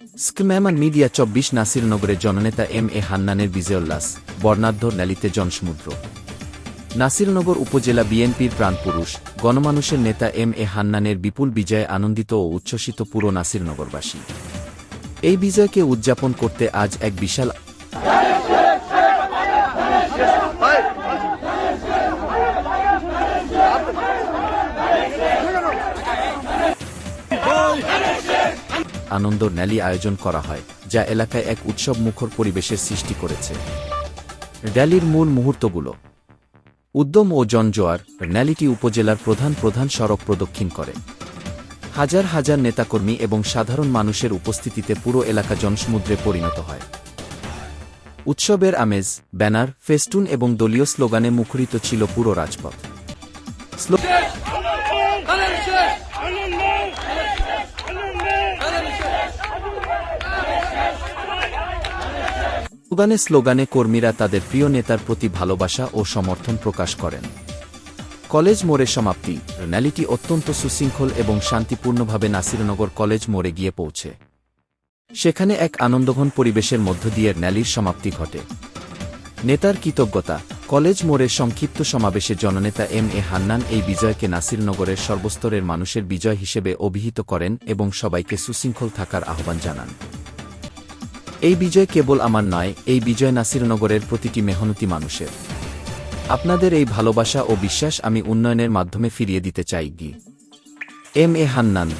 স্কম্যামান media চব্বিশ নাসিরনগরে জননেতা M A হান্নানের বিজয়োল্লাস বর্ণাঢ্য ন্যালিতে জনসমুদ্র। নাসিরনগর উপজেলা বিএনপির প্রাণপুরুষ গণমানুষের নেতা এম এ হান্নানের বিপুল বিজয়ে আনন্দিত ও উচ্ছ্বসিত পুরো নাসিরনগরবাসী এই বিজয়কে উদযাপন করতে আজ এক বিশাল আনন্দ ন্যালি আয়োজন করা হয়, যা এলাকায় এক উৎসব মুখর পরিবেশের সৃষ্টি করেছে। র্যালির মূল মুহূর্তগুলো। উদ্যম ও জনজোয়ার ন্যালিটি উপজেলার প্রধান প্রধান সড়ক প্রদক্ষিণ করে। হাজার হাজার নেতাকর্মী এবং সাধারণ মানুষের উপস্থিতিতে পুরো এলাকা জনসমুদ্রে পরিণত হয়। উৎসবের আমেজ, ব্যানার, ফেস্টুন এবং দলীয় স্লোগানে মুখরিত ছিল পুরো রাজপথ। স্লোগানে স্লোগানে কর্মীরা তাদের প্রিয় নেতার প্রতি ভালোবাসা ও সমর্থন প্রকাশ করেন। কলেজ মোড়ে সমাপ্তি। র্যালিটি অত্যন্ত সুশৃঙ্খল এবং শান্তিপূর্ণভাবে নাসিরনগর কলেজ মোড়ে গিয়ে পৌঁছে। সেখানে এক আনন্দঘন পরিবেশের মধ্য দিয়ে র্যালির সমাপ্তি ঘটে। নেতার কৃতজ্ঞতা। কলেজ মোড়ে সংক্ষিপ্ত সমাবেশে জননেতা এম এ হান্নান এই বিজয়কে নাসিরনগরের সর্বস্তরের মানুষের বিজয় হিসেবে অভিহিত করেন এবং সবাইকে সুশৃঙ্খল থাকার আহ্বান জানান। এই বিজয় কেবল আমার নয়, এই বিজয় নাসিরনগরের প্রতিটি মেহনতি মানুষের। আপনাদের এই ভালোবাসা ও বিশ্বাস আমি উন্নয়নের মাধ্যমে ফিরিয়ে দিতে চাই, গি। M A Hannan.